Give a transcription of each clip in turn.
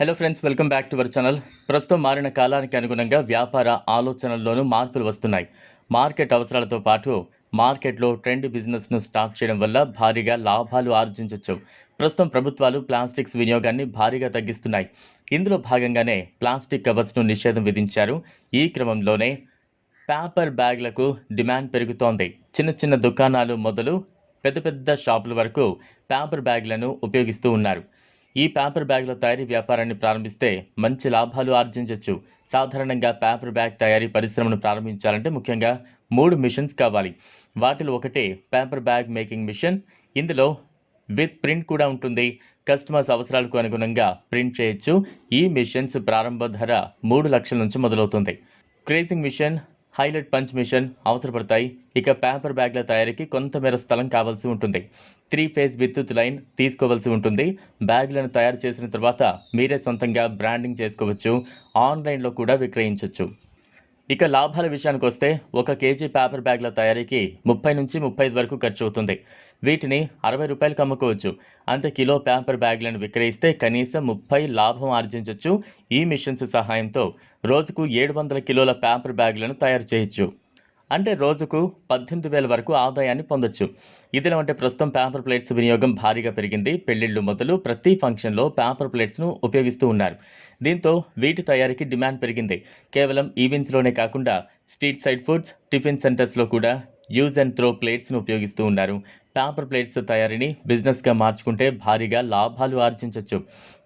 Hello friends welcome back to our channel ప్రస్తుతం మారిన కాలానికి అనుగుణంగా వ్యాపార ఆలోచనల్లోనూ మార్పులు వస్తున్నాయి. మార్కెట్ అవసరాలతో పాటు మార్కెట్లో ట్రెండ్ బిజినెస్ను స్టాక్ చేయడం వల్ల భారీగా లాభాలు ఆర్జించవచ్చు ప్రస్తుతం ప్రభుత్వాలు ప్లాస్టిక్స్ వినియోగాన్ని భారీగా తగ్గిస్తున్నాయి. ఇందులో భాగంగానే ప్లాస్టిక్ కవర్స్ను నిషేధం విధించారు. ఈ క్రమంలోనే పేపర్ బ్యాగ్లకు డిమాండ్ పెరుగుతోంది. చిన్న చిన్న దుకాణాలు మొదలు పెద్ద పెద్ద షాపుల వరకు పేపర్ బ్యాగ్లను ఉపయోగిస్తూ ఉన్నారు. ఈ పేపర్ బ్యాగ్ల తయారీ వ్యాపారాన్ని ప్రారంభిస్తే మంచి లాభాలు ఆర్జించవచ్చు సాధారణంగా పేపర్ బ్యాగ్ తయారీ పరిశ్రమను ప్రారంభించాలంటే ముఖ్యంగా మూడు మిషన్స్ కావాలి. వాటిలో ఒకటి పేపర్ బ్యాగ్ మేకింగ్ మిషన్. ఇందులో విత్ ప్రింట్ కూడా ఉంటుంది. కస్టమర్స్ అవసరాలకు అనుగుణంగా ప్రింట్ చేయొచ్చు. ఈ మిషన్స్ ప్రారంభ ధర మూడు లక్షల నుంచి మొదలవుతుంది. Creasing machine highlight punch machine అవసరపడతాయి. ఇక పేపర్ బ్యాగ్ల తయారీకి కొంతమేర స్థలం కావాల్సి ఉంటుంది. త్రీ ఫేజ్ విద్యుత్ లైన్ తీసుకోవాల్సి ఉంటుంది. బ్యాగ్లను తయారు చేసిన తర్వాత మీరే సొంతంగా బ్రాండింగ్ చేసుకోవచ్చు. ఆన్లైన్లో కూడా విక్రయించవచ్చు ఇక లాభాల విషయానికి వస్తే ఒక కేజీ పేపర్ బ్యాగ్ల తయారీకి ముప్పై నుంచి ముప్పై ఐదు వరకు ఖర్చు అవుతుంది. వీటిని అరవై రూపాయలకు అమ్ముకోవచ్చు. అంటే కిలో పేపర్ బ్యాగ్లను విక్రయిస్తే కనీసం ముప్పై లాభం ఆర్జించవచ్చు ఈ మిషన్స్ సహాయంతో. రోజుకు ఏడు వందల కిలోల పేపర్ బ్యాగ్లను తయారు చేయొచ్చు. అంటే రోజుకు పద్దెనిమిది వేల వరకు ఆదాయాన్ని పొందొచ్చు. ఇదిలా ఉంటే ప్రస్తుతం పేపర్ ప్లేట్స్ వినియోగం భారీగా పెరిగింది. పెళ్ళిళ్ళు మొదలు ప్రతి ఫంక్షన్లో పేపర్ ప్లేట్స్ను ఉపయోగిస్తూ ఉన్నారు. దీంతో వీటి తయారీకి డిమాండ్ పెరిగింది. కేవలం ఈవెంట్స్లోనే కాకుండా స్ట్రీట్ సైడ్ ఫుడ్స్ టిఫిన్ సెంటర్స్లో కూడా యూజ్ అండ్ త్రో ప్లేట్స్ను ఉపయోగిస్తూ ఉన్నారు. పేపర్ ప్లేట్స్ తయారీని బిజినెస్గా మార్చుకుంటే భారీగా లాభాలు ఆర్జించవచ్చు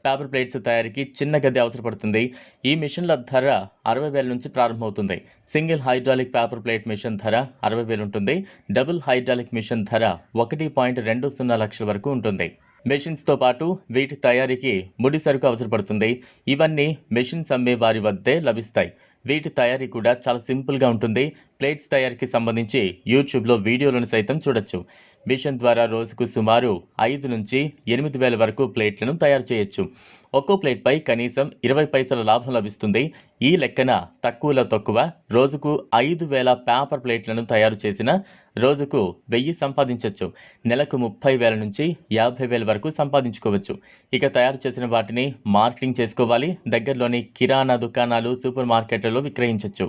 పేపర్ ప్లేట్స్ తయారీకి చిన్న గది అవసరపడుతుంది. ఈ మిషన్ల ధర అరవై వేల నుంచి ప్రారంభమవుతుంది. Single hydraulic paper plate machine ధర అరవై వేలు ఉంటుంది. డబుల్ హైడ్రాలిక్ మిషన్ ధర ఒకటి పాయింట్ రెండు సున్నా లక్షల వరకు ఉంటుంది. మెషిన్స్తో పాటు వీటి తయారీకి ముడి సరుకు అవసరపడుతుంది. ఇవన్నీ మెషిన్స్ అమ్మే వారి వద్దే లభిస్తాయి. వీటి తయారీ కూడా చాలా సింపుల్గా ఉంటుంది. ప్లేట్స్ తయారీకి సంబంధించి యూట్యూబ్లో వీడియోలను సైతం చూడొచ్చు. మిషన్ ద్వారా రోజుకు సుమారు ఐదు నుంచి ఎనిమిది వేల వరకు ప్లేట్లను తయారు చేయొచ్చు. ఒక్కో ప్లేట్పై కనీసం ఇరవై పైసల లాభం లభిస్తుంది. ఈ లెక్కన తక్కువలో తక్కువ రోజుకు ఐదు వేల పేపర్ ప్లేట్లను తయారు చేసిన రోజుకు వెయ్యి సంపాదించవచ్చు నెలకు ముప్పై వేల నుంచి యాభై వేల వరకు సంపాదించుకోవచ్చు. ఇక తయారు చేసిన వాటిని మార్కెటింగ్ చేసుకోవాలి. దగ్గరలోని కిరాణా దుకాణాలు సూపర్ మార్కెట్లలో విక్రయించవచ్చు